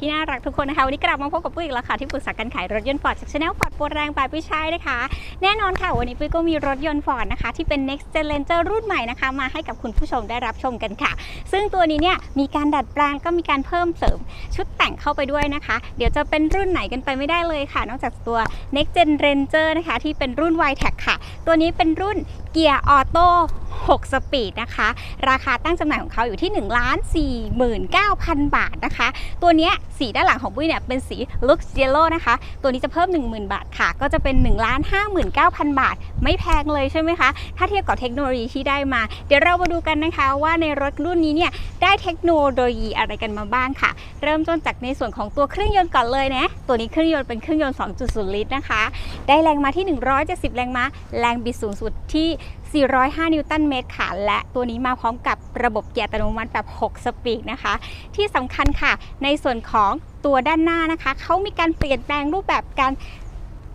ที่น่ารักทุกคนนะคะ วันนี้กลับมาพบกับปุ้ยอีกแล้วค่ะที่ปรึกษาการขายรถยนต์ฟอร์ดจากช anel ฟอร์ดโปรแรงบายปุ้ยชัยนะคะ แน่นอนค่ะ วันนี้ปุ้ยก็มีรถยนต์ฟอร์ดนะคะ ที่เป็น next gen ranger รุ่นใหม่นะคะ มาให้กับคุณผู้ชมได้รับชมกันค่ะ ซึ่งตัวนี้เนี่ยมีการดัดแปลงก็มีการเพิ่มเสริมชุดแต่งเข้าไปด้วยนะคะ เดี๋ยวจะเป็นรุ่นไหนกันไปไม่ได้เลยค่ะ นอกจากตัว next gen ranger นะคะที่เป็นรุ่น y t e c ค่ะ ตัวนี้เป็นรุ่น เกียร์ออโต้6 สปีดนะคะ ราคาตั้งจำหน่ายของเขาอยู่ที่ 1 4 9 0 0 0 บาทนะคะ ตัวนี้สีด้านหลังของปุ้ยเนี่ยเป็นสี Lux Yellow นะคะ ตัวนี้จะเพิ่ม 10,000 บาทค่ะ ก็จะเป็น 1 5 9 0 0 0 บาท ไม่แพงเลยใช่ไหมคะ ถ้าเทียบกับเทคโนโลยีที่ได้มา เดี๋ยวเรามาดูกันนะคะว่าในรถรุ่นนี้เนี่ยได้เทคโนโลยีอะไรกันมาบ้างค่ะ เริ่มต้นจากในส่วนของตัวเครื่องยนต์ก่อนเลยนะ ตัวนี้เครื่องยนต์เป็นเครื่องยนต์ 2.0 ลิตรนะคะ ได้แรงมาที่ 170 แรงม้า แรงบิดสูงสุดที่ 405 นิวตันเมตรค่ะ และตัวนี้มาพร้อมกับระบบเกียร์อัตโนมัติแบบ 6 สปีดนะคะ ที่สำคัญค่ะ ในส่วนของตัวด้านหน้านะคะ เขามีการเปลี่ยนแปลงรูปแบบการ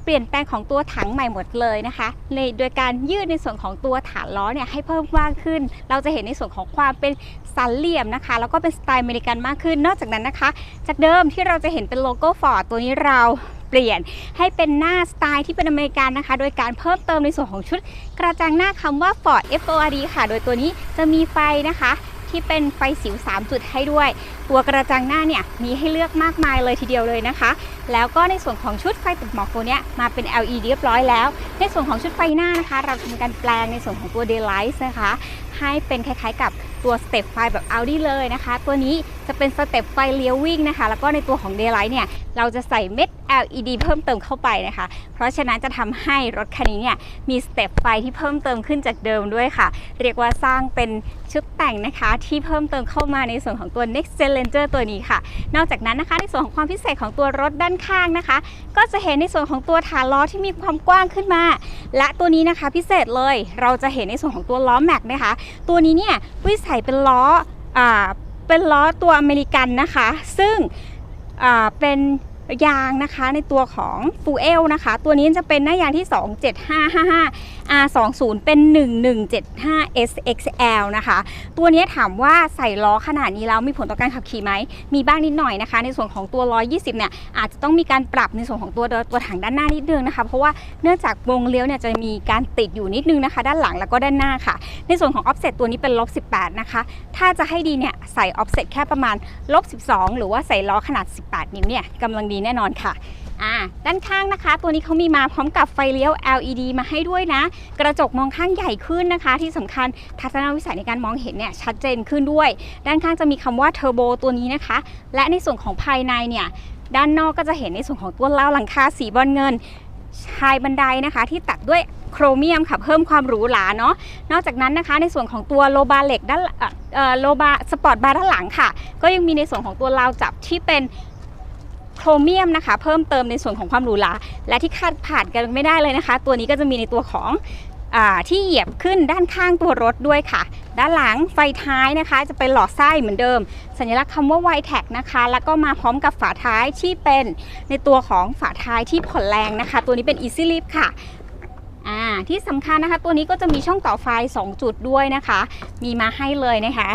เปลี่ยนแปลงของตัวถังใหม่หมดเลยนะคะในโดยการยืดในส่วนของตัวฐานล้อเนี่ยให้เพิ่มกว้างขึ้น เราจะเห็นในส่วนของความเป็นสันเหลี่ยมนะคะ แล้วก็เป็นสไตล์อเมริกันมากขึ้น นอกจากนั้นนะคะ จากเดิมที่เราจะเห็นเป็นโลโก้ฟอร์ดตัวนี้เราเปลี่ยนให้เป็นหน้าสไตล์ที่เป็นอเมริกันนะคะ โดยการเพิ่มเติมในส่วนของชุด กระจังหน้าคำว่า Ford F O R D ค่ะ โดยตัวนี้จะมีไฟนะคะ ที่เป็นไฟสิว 3 จุดให้ด้วย ตัวกระจังหน้าเนี่ยมีให้เลือกมากมายเลยทีเดียวเลยนะคะ แล้วก็ในส่วนของชุดไฟติดหมอกตัวเนี้ยมาเป็น LED เรียบร้อยแล้ว ในส่วนของชุดไฟหน้านะคะ เราทำการแปลงในส่วนของตัว Daylight นะคะ ให้เป็นคล้ายๆกับตัวสเต็ปไฟแบบ Audi เลยนะคะ ตัวนี้จะเป็นสเต็ปไฟเลี้ยววิ่งนะคะ แล้วก็ในตัวของ Daylight เนี่ยเราจะใส่เม็ด LED เพิ่มเติมเข้าไปนะคะ เพราะฉะนั้นจะทำให้รถคันนี้เนี่ยมีสเต็ปไฟที่เพิ่มเติมขึ้นจากเดิมด้วยค่ะ เรียกว่าสร้างเป็นชุดแต่งนะคะ ที่เพิ่มเติมเข้ามาในส่วนของตัว Next Gen Ranger ตัวนี้ค่ะ นอกจากนั้นนะคะ ในส่วนของความพิเศษของตัวรถด้านข้างนะคะ ก็จะเห็นในส่วนของตัวฐานล้อที่มีความกว้างขึ้นมา และตัวนี้นะคะพิเศษเลยเราจะเห็นในส่วนของตัวล้อแม็กนะคะ ตัวนี้เนี่ยวิใส่เป็นล้ออ่าเป็นล้อตัวอเมริกันนะคะ ซึ่ง เป็นยางนะคะในตัวของฟูเอลนะคะ ตัวนี้จะเป็นหน้ายางที่ 27555 R20 เป็น 1175 SXL นะคะ ตัวนี้ถามว่าใส่ล้อขนาดนี้แล้วมีผลต่อการขับขี่ไหม มีบ้างนิดหน่อยนะคะ ในส่วนของตัว 120 เนี่ย อาจจะต้องมีการปรับในส่วนของตัวตัวถังด้านหน้านิดนึงนะคะ เพราะว่าเนื่องจากวงเลี้ยวเนี่ยจะมีการติดอยู่นิดนึงนะคะ ด้านหลังแล้วก็ด้านหน้าค่ะ ในส่วนของ offset ตัวนี้เป็นลบ 18 นะคะ ถ้าจะให้ดีเนี่ยใส่ offset แค่ประมาณลบ 12 หรือว่าใส่ล้อขนาด 18 นิ้วเนี่ยกำลังดีแน่นอนค่ะ อ่าด้านข้างนะคะ ตัวนี้เขามีมาพร้อมกับไฟเลี้ยว LED มาให้ด้วยนะ กระจกมองข้างใหญ่ขึ้นนะคะ ที่สำคัญทัศนวิสัยในการมองเห็นเนี่ยชัดเจนขึ้นด้วย ด้านข้างจะมีคำว่าเทอร์โบตัวนี้นะคะ และในส่วนของภายในเนี่ยด้านนอกก็จะเห็นในส่วนของตัวราหลังคาสีบอลเงินชายบันไดนะคะที่ตัดด้วยโครเมียมค่ะเพิ่มความหรูหราเนาะนอกจากนั้นนะคะ ในส่วนของตัวโลบาเหล็กด้านโลบาสปอร์ตบาร์ด้านหลังค่ะ ก็ยังมีในส่วนของตัวราวจับที่เป็น โครเมียมนะคะ เพิ่มเติมในส่วนของความหรูหราและที่คาดผ่านกันไม่ได้เลยนะคะ ตัวนี้ก็จะมีในตัวของอที่เหยียบขึ้นด้านข้างตัวรถด้วยค่ะ ด้านหลังไฟท้ายนะคะ จะเป็นหลอดไส้เหมือนเดิม สัญลักษณ์คำว่า y t e c นะคะ แล้วก็มาพร้อมกับฝาท้ายที่เป็นในตัวของฝาท้ายที่ผ่อนแรงนะคะ ตัวนี้เป็น Easy Lift ค่ะที่สำคัญนะคะ ตัวนี้ก็จะมีช่องต่อไฟ 2 จุดด้วยนะคะ มีมาให้เลยนะคะ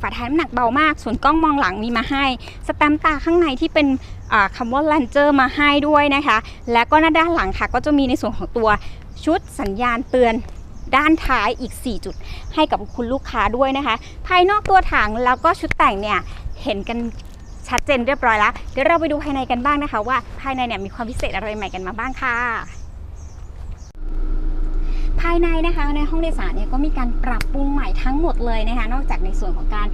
ฝาท้ายน้ำหนักเบามาก ส่วนกล้องมองหลังมีมาให้ สแตมป์ตาข้างในที่เป็นอ่าคำว่า Ranger มาให้ด้วยนะคะ และก็หน้าด้านหลังค่ะ ก็จะมีในส่วนของตัวชุดสัญญาณเตือนด้านท้ายอีก 4 จุด ให้กับคุณลูกค้าด้วยนะคะ ภายนอกตัวถังแล้วก็ชุดแต่งเนี่ย เห็นกันชัดเจนเรียบร้อยแล้ว เดี๋ยวเราไปดูภายในกันบ้างนะคะ ว่าภายในเนี่ยมีความพิเศษอะไรใหม่กันมาบ้างค่ะ ภายในนะคะในห้องโดยสารเนี่ยก็มีการปรับปรุงใหม่ทั้งหมดเลยนะคะนอกจากในส่วนของการ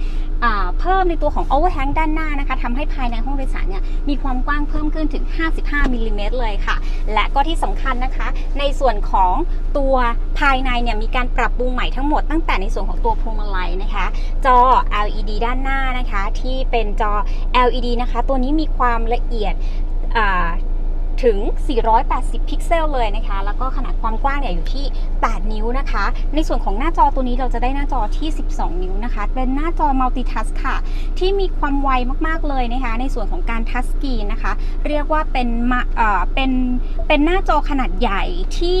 เพิ่มในตัวของ overhang ด้านหน้านะคะทำให้ภายในห้องโดยสารเนี่ยมีความกว้างเพิ่มขึ้นถึง 55มิลลิเมตรเลยค่ะ และก็ที่สำคัญนะคะ ในส่วนของตัวภายในเนี่ยมีการปรับปรุงใหม่ทั้งหมดตั้งแต่ในส่วนของตัวพวงมาลัยนะคะ จอ LED ด้านหน้านะคะ ที่เป็นจอ LED นะคะ ตัวนี้มีความละเอียด ถึง 480 พิกเซลเลยนะคะ แล้วก็ขนาดความกว้างเนี่ยอยู่ที่ 8 นิ้วนะคะ ในส่วนของหน้าจอตัวนี้เราจะได้หน้าจอที่ 12 นิ้วนะคะ เป็นหน้าจอมัลติทัสค่ะ ที่มีความไวมากๆเลยนะคะ ในส่วนของการทัชสกรีนนะคะ เรียกว่าเป็นเอ่อเป็นเป็นหน้าจอขนาดใหญ่ที่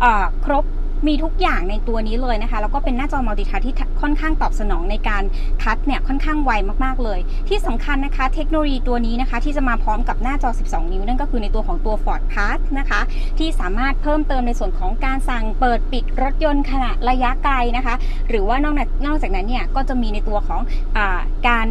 เอ่อครบ มีทุกอย่างในตัวนี้เลยนะคะ แล้วก็เป็นหน้าจอมัลติทัชที่ค่อนข้างตอบสนองในการทัชเนี่ยค่อนข้างไวมากๆเลย ที่สำคัญนะคะ เทคโนโลยีตัวนี้นะคะ ที่จะมาพร้อมกับหน้าจอ 12 นิ้วนั่นก็คือในตัวของตัว Ford Pass นะคะ ที่สามารถเพิ่มเติมในส่วนของการสั่งเปิดปิดรถยนต์ขนาดระยะไกลนะคะ หรือว่านอกจากนอกจากนั้นเนี่ยก็จะมีในตัวของอการ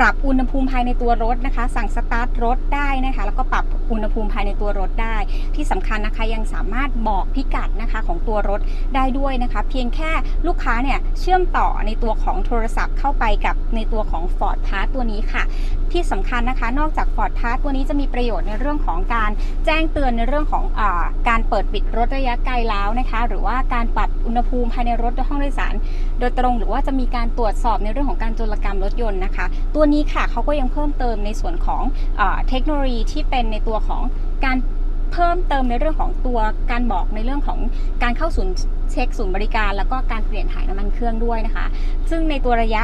ปรับอุณหภูมิภายในตัวรถนะคะ สั่งสตาร์ทรถได้นะคะ แล้วก็ปรับอุณหภูมิภายในตัวรถได้ ที่สำคัญนะคะยังสามารถบอกพิกัดนะคะของตัวรถได้ด้วยนะคะ เพียงแค่ลูกค้าเนี่ยเชื่อมต่อในตัวของโทรศัพท์เข้าไปกับในตัวของ Ford Pass ตัวนี้ค่ะ ที่สำคัญนะคะ นอกจาก Ford Pass ตัวนี้จะมีประโยชน์ในเรื่องของการแจ้งเตือนในเรื่องของอการเปิดปิดรถระยะไกลแล้วนะคะ หรือว่าการปรับอุณหภูมิภายในรถห้องโดยสาร โดยตรงหรือว่าจะมีการตรวจสอบในเรื่องของการโจรกรรมรถยนต์นะคะ ตัวนี้ค่ะเขาก็ยังเพิ่มเติมในส่วนของเทคโนโลยีที่เป็นในตัวของการเพิ่มเติมในเรื่องของตัวการบอกในเรื่องของการเข้าศูนย์เช็คศูนย์บริการ แล้วก็การเปลี่ยนถ่ายน้ำมันเครื่องด้วยนะคะ ซึ่งในตัวระยะ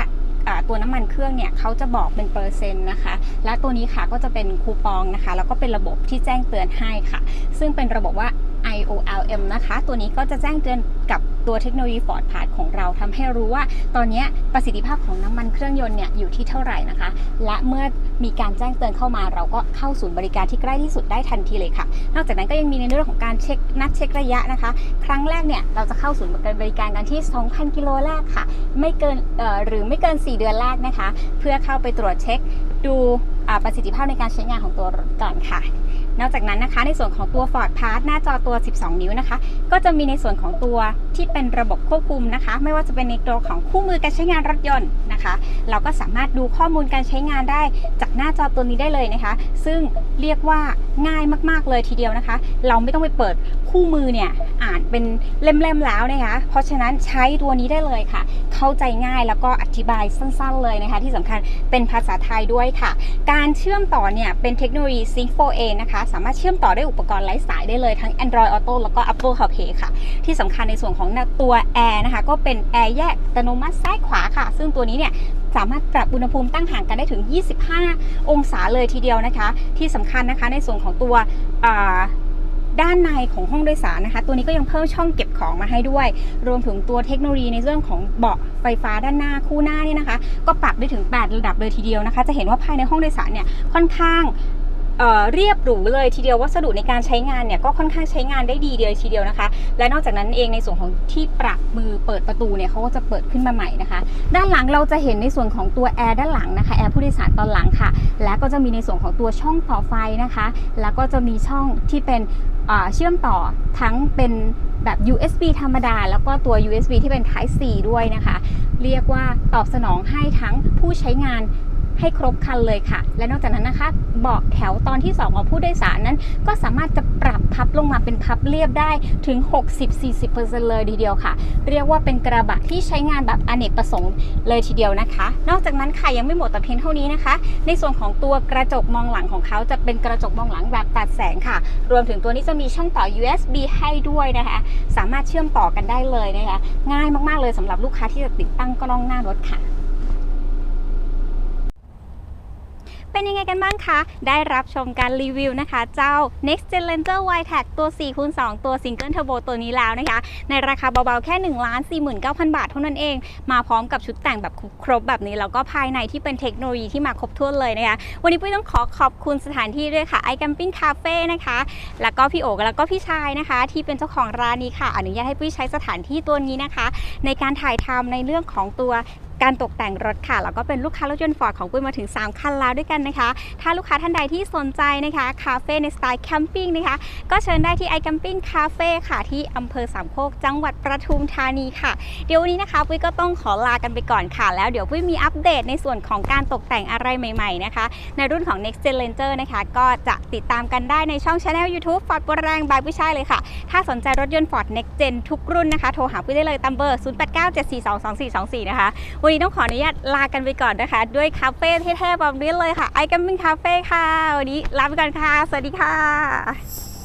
ตัวน้ำมันเครื่องเนี่ยเขาจะบอกเป็นเปอร์เซ็นต์นะคะ และตัวนี้ค่ะก็จะเป็นคูปองนะคะ แล้วก็เป็นระบบที่แจ้งเตือนให้ค่ะ ซึ่งเป็นระบบว่า IOLM นะคะ ตัวนี้ก็จะแจ้งเตือนกับตัวเทคโนโลยี Ford Pass ของเราทำให้รู้ว่า ตอนนี้ประสิทธิภาพของน้ำมันเครื่องยนต์เนี่ยอยู่ที่เท่าไหร่นะคะ และเมื่อมีการแจ้งเตือนเข้ามา เราก็เข้าศูนย์บริการที่ใกล้ที่สุดได้ทันทีเลยค่ะ นอกจากนั้นก็ยังมีในเรื่องของการเช็คนัดเช็คระยะนะคะ ครั้งแรกเนี่ยเราจะเข้าศูนย์บริการกันที่ 2,000 กิโลแรกค่ะ ไม่เกินเอ่อหรือไม่เกิน 4 เดือนแรกนะคะ เพื่อเข้าไปตรวจเช็คดูประสิทธิภาพในการใช้งานของตัวรถก่อนค่ะ นอกจากนั้นนะคะ ในส่วนของตัว Ford Pass หน้าจอตัว 12 นิ้วนะคะ ก็จะมีในส่วนของตัวที่เป็นระบบควบคุมนะคะ ไม่ว่าจะเป็นในตัวของคู่มือการใช้งานรถยนต์นะคะ เราก็สามารถดูข้อมูลการใช้งานได้จาก หน้าจอตัวนี้ได้เลยนะคะ ซึ่งเรียกว่าง่ายมากๆเลยทีเดียวนะคะ เราไม่ต้องไปเปิดคู่มือเนี่ยอ่านเป็นเล่มๆแล้วนะคะ เพราะฉะนั้นใช้ตัวนี้ได้เลยค่ะ เข้าใจง่ายแล้วก็อธิบายสั้นๆเลยนะคะ ที่สำคัญเป็นภาษาไทยด้วยค่ะ การเชื่อมต่อเนี่ยเป็นเทคโนโลยี Sync 4A นะคะ สามารถเชื่อมต่อได้อุปกรณ์ไร้สายได้เลยทั้ง Android Auto แล้วก็ Apple CarPlay ค่ะ ที่สำคัญในส่วนของตัวแอร์นะคะ ก็เป็นแอร์แยกอัตโนมัติซ้ายขวาค่ะ ซึ่งตัวนี้เนี่ย สามารถปรับอุณหภูมิตั้งห่างกันได้ถึง 25 องศาเลยทีเดียวนะคะ ที่สำคัญนะคะในส่วนของตัวด้านในของห้องโดยสารนะคะ ตัวนี้ก็ยังเพิ่มช่องเก็บของมาให้ด้วย รวมถึงตัวเทคโนโลยีในเรื่องของเบาะไฟฟ้าด้านหน้าคู่หน้านี่นะคะ ก็ปรับได้ถึง 8 ระดับเลยทีเดียวนะคะ จะเห็นว่าภายในห้องโดยสารเนี่ยค่อนข้าง เรียบหรูเลยทีเดียววัสดุในการใช้งานเนี่ยก็ค่อนข้างใช้งานได้ดีเดียวทีเดียวนะคะ และนอกจากนั้นเองในส่วนของที่ปรับมือเปิดประตูเนี่ยเขาก็จะเปิดขึ้นมาใหม่นะคะ ด้านหลังเราจะเห็นในส่วนของตัวแอร์ด้านหลังนะคะแอร์ผู้โดยสารตอนหลังค่ะ และก็จะมีในส่วนของตัวช่องต่อไฟนะคะ แล้วก็จะมีช่องที่เป็นเชื่อมต่อทั้งเป็นแบบ USB ธรรมดา แล้วก็ตัว USB ที่เป็น Type C ด้วยนะคะ เรียกว่าตอบสนองให้ทั้งผู้ใช้งาน ให้ครบคันเลยค่ะ และนอกจากนั้นนะคะ เบาะแถวตอนที่ 2 ของผู้โดยสารนั้น ก็สามารถจะปรับพับลงมาเป็นพับเรียบได้ถึง 60-40%เลยทีเดียวค่ะ เรียกว่าเป็นกระบะที่ใช้งานแบบอเนกประสงค์เลยทีเดียวนะคะ นอกจากนั้นค่ะยังไม่หมดแต่เพียงเท่านี้นะคะ ในส่วนของตัวกระจกมองหลังของเขาจะเป็นกระจกมองหลังแบบตัดแสงค่ะ รวมถึงตัวนี้จะมีช่องต่อ USB ให้ด้วยนะคะ สามารถเชื่อมต่อกันได้เลยนะคะ ง่ายมากๆเลยสำหรับลูกค้าที่จะติดตั้งกล้องหน้ารถค่ะ เป็นยังไงกันบ้างคะ ได้รับชมการรีวิวนะคะ เจ้า Next Gen Ranger y t a g ตัว4คูณ2ตัว Single Turbo ตัวนี้แล้วนะคะ ในราคาเบาๆ แค่ 1 4 9 0 0 0 บาทเท่านั้นเอง มาพร้อมกับชุดแต่งแบบครบแบบนี้ แล้วก็ภายในที่เป็นเทคโนโลยีที่มาครบถ้วนเลยนะคะ วันนี้ปุ้ยต้องขอขอบคุณสถานที่ด้วยค่ะ i Camping Cafe นะคะ แล้วก็พี่โอกแล้วก็พี่ชายนะคะ ที่เป็นเจ้าของร้านนี้ค่ะ อนุญาตให้ปุ้ยใช้สถานที่ตัวนี้นะคะ ในการถ่ายทำในเรื่องของตัว การตกแต่งรถค่ะแล้วก็เป็นลูกค้ารถยนต์ฟอร์ดของปุ้ยมาถึง 3 คันแล้วด้วยกันนะคะ ถ้าลูกค้าท่านใดที่สนใจนะคะคาเฟ่ในสไตล์แคมปิ้งนะคะก็เชิญได้ที่ไอแคมปิ้งคาเฟ่ค่ะที่อำเภอสามโคกจังหวัดประทุมธานีค่ะ เดี๋ยววันนี้นะคะปุ้ยก็ต้องขอลากันไปก่อนค่ะ แล้วเดี๋ยวปุ้ยมีอัปเดตในส่วนของการตกแต่งอะไรใหม่ๆนะคะ ในรุ่นของ Next Gen Ranger นะคะ ก็จะติดตามกันได้ในช่อง Channel YouTube Ford ปวแรงบายปุ้ยใช่เลยค่ะ ถ้าสนใจรถยนต์ Ford Next Gen ทุกรุ่นนะคะโทรหาปุ้ยได้เลยตามเบอร์ 0897422424 นะคะวันนี้ต้องขออนุญาตลากันไปก่อนนะคะ ด้วยคาเฟ่เท่ๆแบบนี้เลยค่ะ ไอแก m มิ n งคาเฟ่ค่ะ วันนี้ลาไปก่อนค่ะ สวัสดีค่ะ